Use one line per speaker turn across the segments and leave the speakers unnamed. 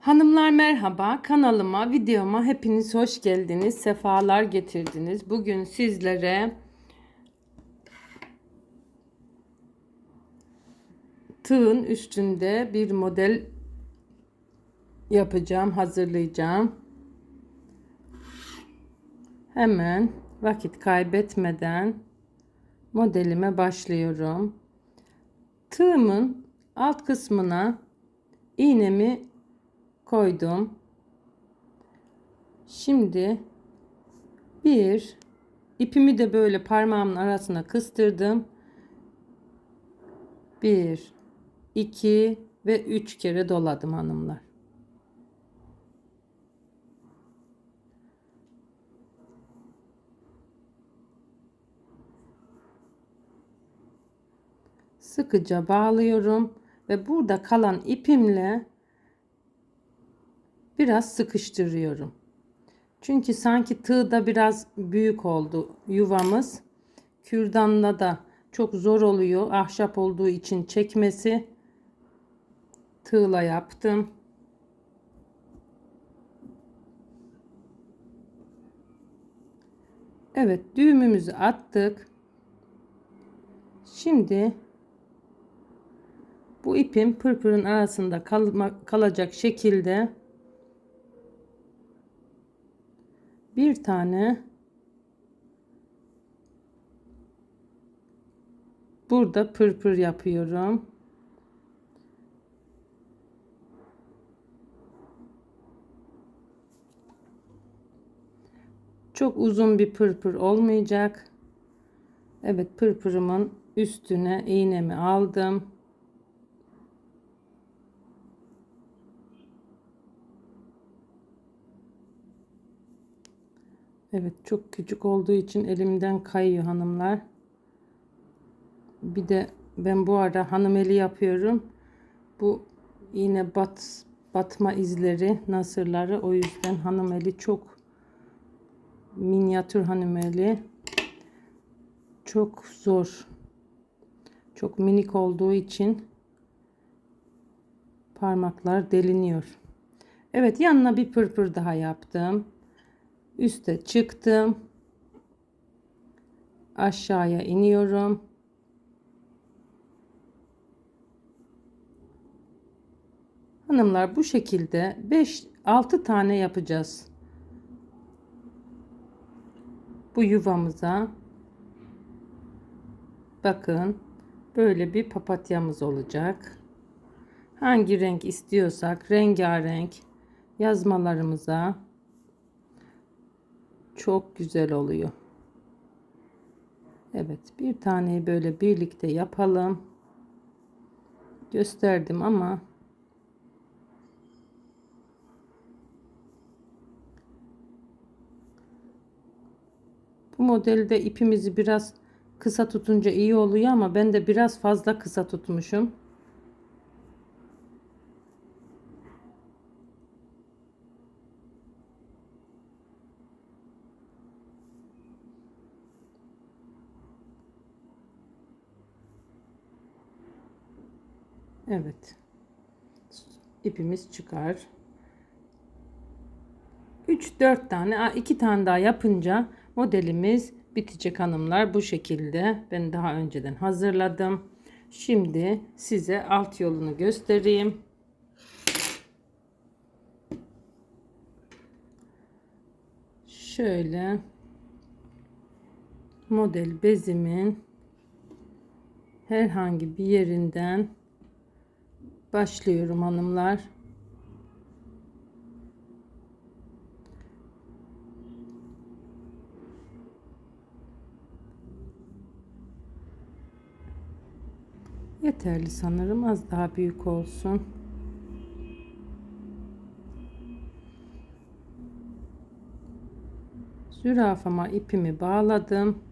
Hanımlar merhaba kanalıma videoma hepiniz hoş geldiniz sefalar getirdiniz. Bugün sizlere tığın üstünde bir model yapacağım hazırlayacağım. Hemen vakit kaybetmeden modelime başlıyorum. Tığımın alt kısmına iğnemi koydum. Şimdi bir ipimi de böyle parmağımın arasına kıstırdım. Bir, iki ve üç kere doladım hanımlar. Sıkıca bağlıyorum ve burada kalan ipimle biraz sıkıştırıyorum. Çünkü sanki tığda biraz büyük oldu yuvamız. Kürdanla da çok zor oluyor. Ahşap olduğu için çekmesi. Tığla yaptım. Evet düğümümüzü attık. Şimdi bu ipin pırpırın arasında kalma, kalacak şekilde bir tane burada pırpır yapıyorum. Çok uzun bir pırpır olmayacak. Evet pırpırımın üstüne iğnemi aldım. Evet çok küçük olduğu için elimden kayıyor hanımlar. Bir de ben bu ara hanım eli yapıyorum. Bu yine bat batma izleri, nasırları o yüzden hanım eli çok minyatür hanım eli. Çok zor. Çok minik olduğu için parmaklar deliniyor. Evet yanına bir pırpır daha yaptım üste çıktım. Aşağıya iniyorum. Hanımlar bu şekilde 5 6 tane yapacağız. Bu yuvamıza. Bakın böyle bir papatyamız olacak. Hangi renk istiyorsak rengarenk yazmalarımıza çok güzel oluyor. Evet bir taneyi böyle birlikte yapalım. Gösterdim ama bu modelde ipimizi biraz kısa tutunca iyi oluyor ama ben de biraz fazla kısa tutmuşum. Evet. ipimiz çıkar. 3-4 tane, 2 tane daha yapınca modelimiz bitecek hanımlar. Bu şekilde ben daha önceden hazırladım. Şimdi size alt yolunu göstereyim. Şöyle model bezimin herhangi bir yerinden başlıyorum hanımlar. Yeterli sanırım az daha büyük olsun. Zürafama ipimi bağladım.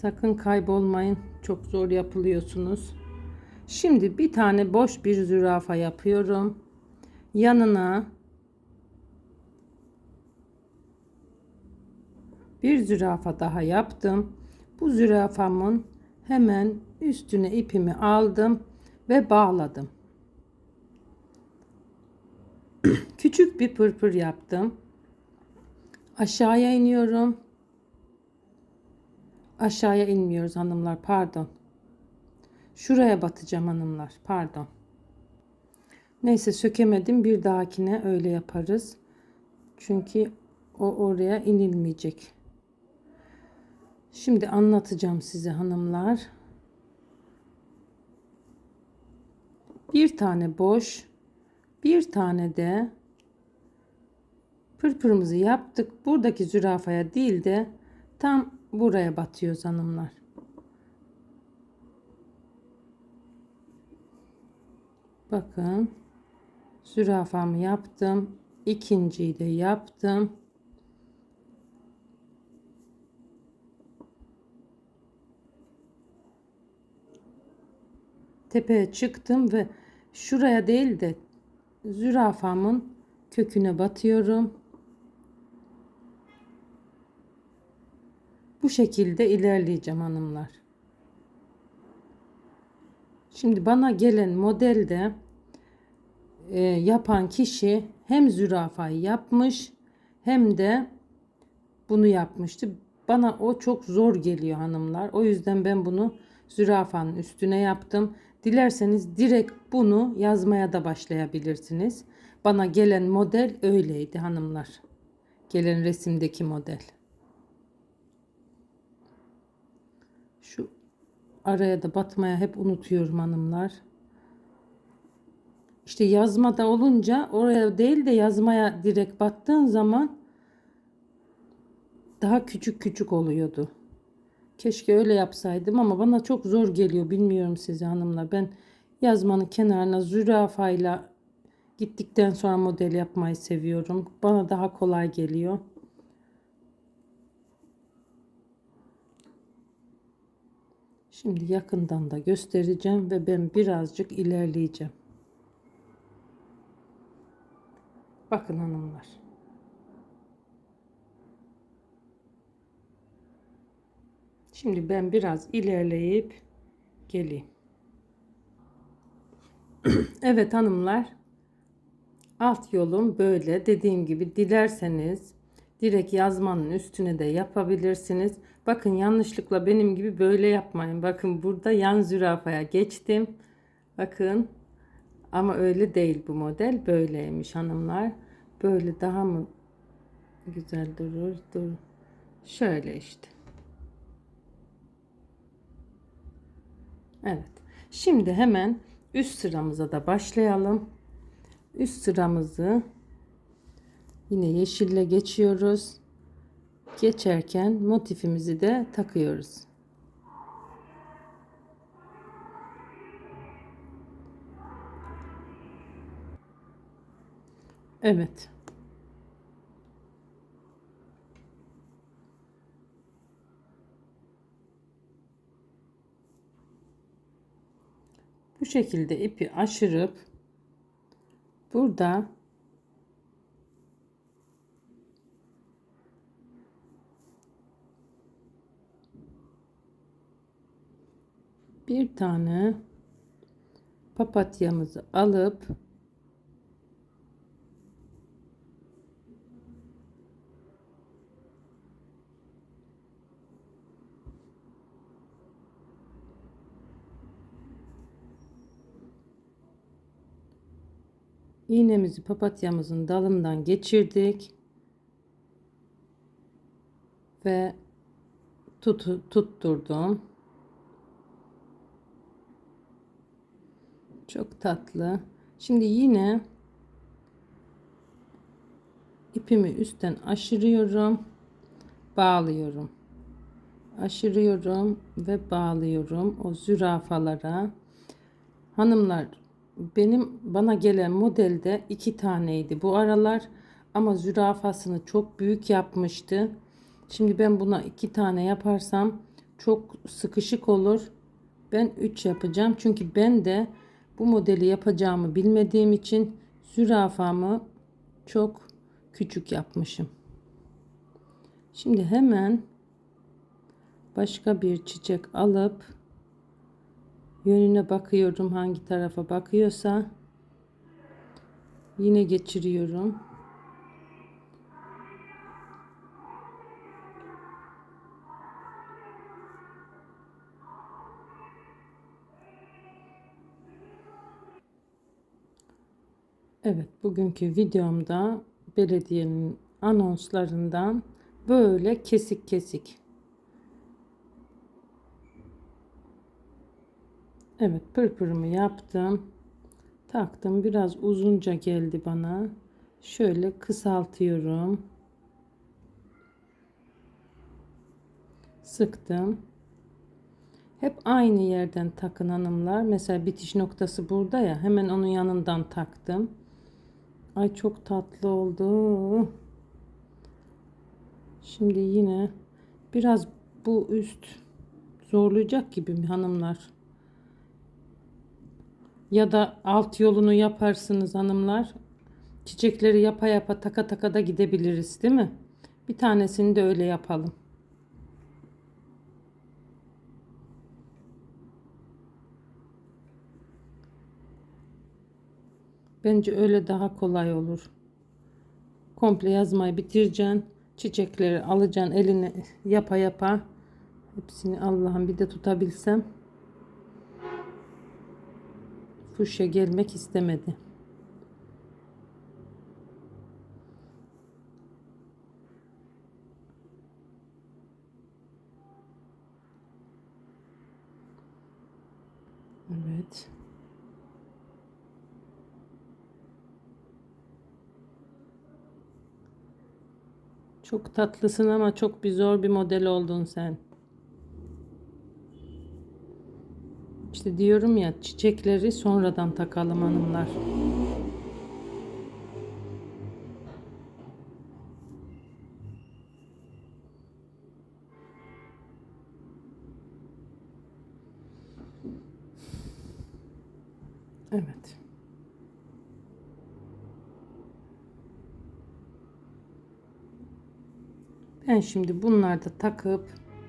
Sakın kaybolmayın. Çok zor yapılıyorsunuz. Şimdi bir tane boş bir zürafa yapıyorum. Yanına bir zürafa daha yaptım. Bu zürafamın hemen üstüne ipimi aldım ve bağladım. küçük bir pırpır yaptım. Aşağıya iniyorum. Aşağıya inmiyoruz hanımlar pardon. Şuraya batacağım hanımlar pardon. Neyse sökemedim bir dahakine öyle yaparız. Çünkü o oraya inilmeyecek. Şimdi anlatacağım size hanımlar. Bir tane boş, bir tane de pırpırımızı yaptık. Buradaki zürafaya değil de tam buraya batıyoruz hanımlar. Bakın zürafamı yaptım. İkinciyi de yaptım. Tepeye çıktım ve şuraya değil de zürafamın köküne batıyorum. Bu şekilde ilerleyeceğim hanımlar. Şimdi bana gelen modelde e, yapan kişi hem zürafayı yapmış hem de bunu yapmıştı. Bana o çok zor geliyor hanımlar. O yüzden ben bunu zürafanın üstüne yaptım. Dilerseniz direkt bunu yazmaya da başlayabilirsiniz. Bana gelen model öyleydi hanımlar. Gelen resimdeki model. Şu araya da batmaya hep unutuyorum hanımlar. İşte yazmada olunca oraya değil de yazmaya direkt battığın zaman daha küçük küçük oluyordu. Keşke öyle yapsaydım ama bana çok zor geliyor. Bilmiyorum size hanımlar. Ben yazmanın kenarına zürafayla gittikten sonra model yapmayı seviyorum. Bana daha kolay geliyor. Şimdi yakından da göstereceğim ve ben birazcık ilerleyeceğim. Bakın hanımlar. Şimdi ben biraz ilerleyip geleyim. evet hanımlar. Alt yolum böyle. Dediğim gibi dilerseniz direkt yazmanın üstüne de yapabilirsiniz. Bakın yanlışlıkla benim gibi böyle yapmayın. Bakın burada yan zürafaya geçtim. Bakın ama öyle değil bu model. Böyleymiş hanımlar. Böyle daha mı güzel durur? Dur. Şöyle işte. Evet. Şimdi hemen üst sıramıza da başlayalım. Üst sıramızı yine yeşille geçiyoruz. Geçerken motifimizi de takıyoruz. Evet. Bu şekilde ipi aşırıp burada bir tane papatyamızı alıp iğnemizi papatyamızın dalından geçirdik ve tut, tutturdum. Çok tatlı. Şimdi yine ipimi üstten aşırıyorum. Bağlıyorum. Aşırıyorum ve bağlıyorum o zürafalara. Hanımlar benim bana gelen modelde iki taneydi bu aralar ama zürafasını çok büyük yapmıştı. Şimdi ben buna iki tane yaparsam çok sıkışık olur. Ben 3 yapacağım. Çünkü ben de bu modeli yapacağımı bilmediğim için zürafamı çok küçük yapmışım. Şimdi hemen başka bir çiçek alıp yönüne bakıyorum hangi tarafa bakıyorsa Yine geçiriyorum. Evet, bugünkü videomda belediyenin anonslarından böyle kesik kesik. Evet, pırpırımı yaptım. Taktım. Biraz uzunca geldi bana. Şöyle kısaltıyorum. Sıktım. Hep aynı yerden takın hanımlar. Mesela bitiş noktası burada ya. Hemen onun yanından taktım. Ay çok tatlı oldu. Şimdi yine biraz bu üst zorlayacak gibi hanımlar? Ya da alt yolunu yaparsınız hanımlar. Çiçekleri yapa yapa taka taka da gidebiliriz değil mi? Bir tanesini de öyle yapalım. Bence öyle daha kolay olur. Komple yazmayı bitireceksin. Çiçekleri alacaksın eline yapa yapa. Hepsini Allah'ım bir de tutabilsem. Fuşya gelmek istemedi. Evet. Çok tatlısın ama çok bir zor bir model oldun sen. İşte diyorum ya çiçekleri sonradan takalım hanımlar. Evet. Ben şimdi bunları da takıp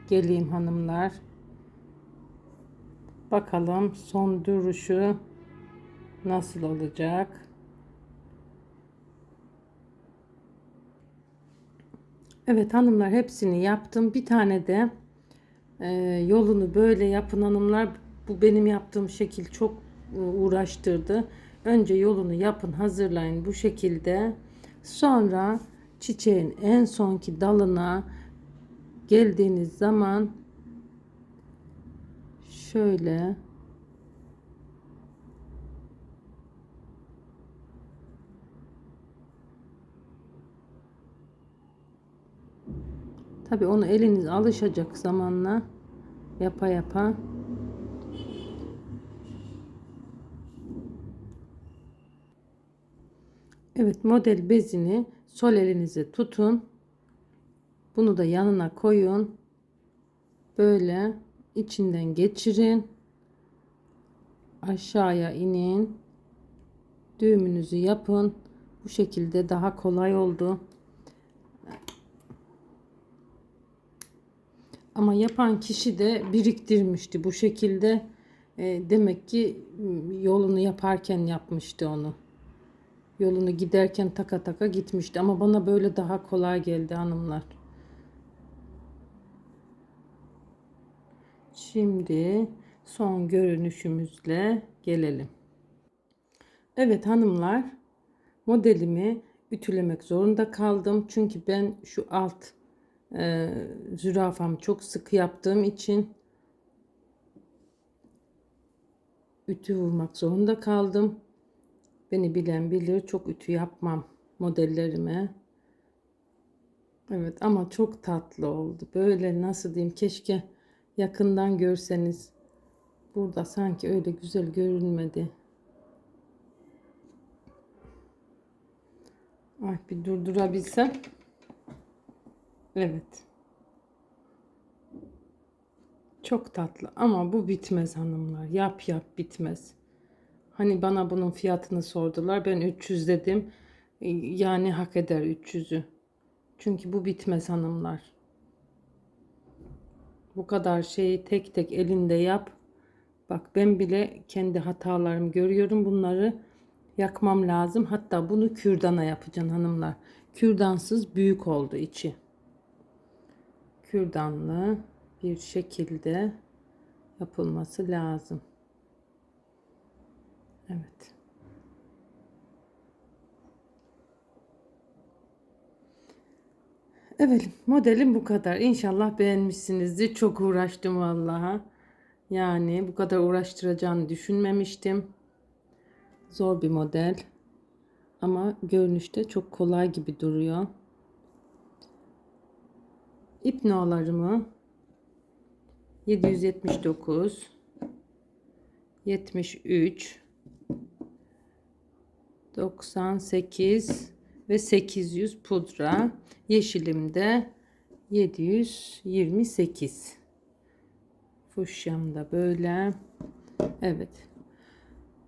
geleyim hanımlar. Bakalım son duruşu nasıl olacak? Evet hanımlar hepsini yaptım. Bir tane de e, yolunu böyle yapın hanımlar. Bu benim yaptığım şekil çok e, uğraştırdı. Önce yolunu yapın hazırlayın bu şekilde. Sonra çiçeğin en sonki dalına geldiğiniz zaman şöyle Tabi onu eliniz alışacak zamanla yapa yapa Evet model bezini sol elinize tutun. Bunu da yanına koyun. Böyle içinden geçirin. Aşağıya inin. Düğümünüzü yapın. Bu şekilde daha kolay oldu. Ama yapan kişi de biriktirmişti bu şekilde. E, demek ki yolunu yaparken yapmıştı onu. Yolunu giderken taka taka gitmişti ama bana böyle daha kolay geldi hanımlar. Şimdi son görünüşümüzle gelelim. Evet hanımlar modelimi ütülemek zorunda kaldım. Çünkü ben şu alt e, zürafam çok sık yaptığım için ütü vurmak zorunda kaldım. Beni bilen bilir çok ütü yapmam modellerime. Evet ama çok tatlı oldu. Böyle nasıl diyeyim keşke yakından görseniz. Burada sanki öyle güzel görünmedi. Ay bir durdurabilsem. Evet. Çok tatlı ama bu bitmez hanımlar. Yap yap bitmez. Hani bana bunun fiyatını sordular. Ben 300 dedim. E, yani hak eder 300'ü. Çünkü bu bitmez hanımlar. Bu kadar şeyi tek tek elinde yap. Bak ben bile kendi hatalarımı görüyorum. Bunları yakmam lazım. Hatta bunu kürdana yapacağım hanımlar. Kürdansız büyük oldu içi. Kürdanlı bir şekilde yapılması lazım. Evet. Evet modelim bu kadar. İnşallah beğenmişsinizdir. Çok uğraştım vallahi. Yani bu kadar uğraştıracağını düşünmemiştim. Zor bir model. Ama görünüşte çok kolay gibi duruyor. İp no'larımı 779 73 98 ve 800 pudra. Yeşilimde 728. Fuşyam da böyle. Evet.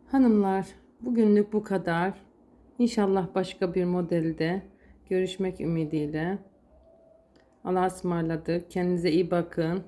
Hanımlar bugünlük bu kadar. İnşallah başka bir modelde görüşmek ümidiyle. Allah'a ısmarladık. Kendinize iyi bakın.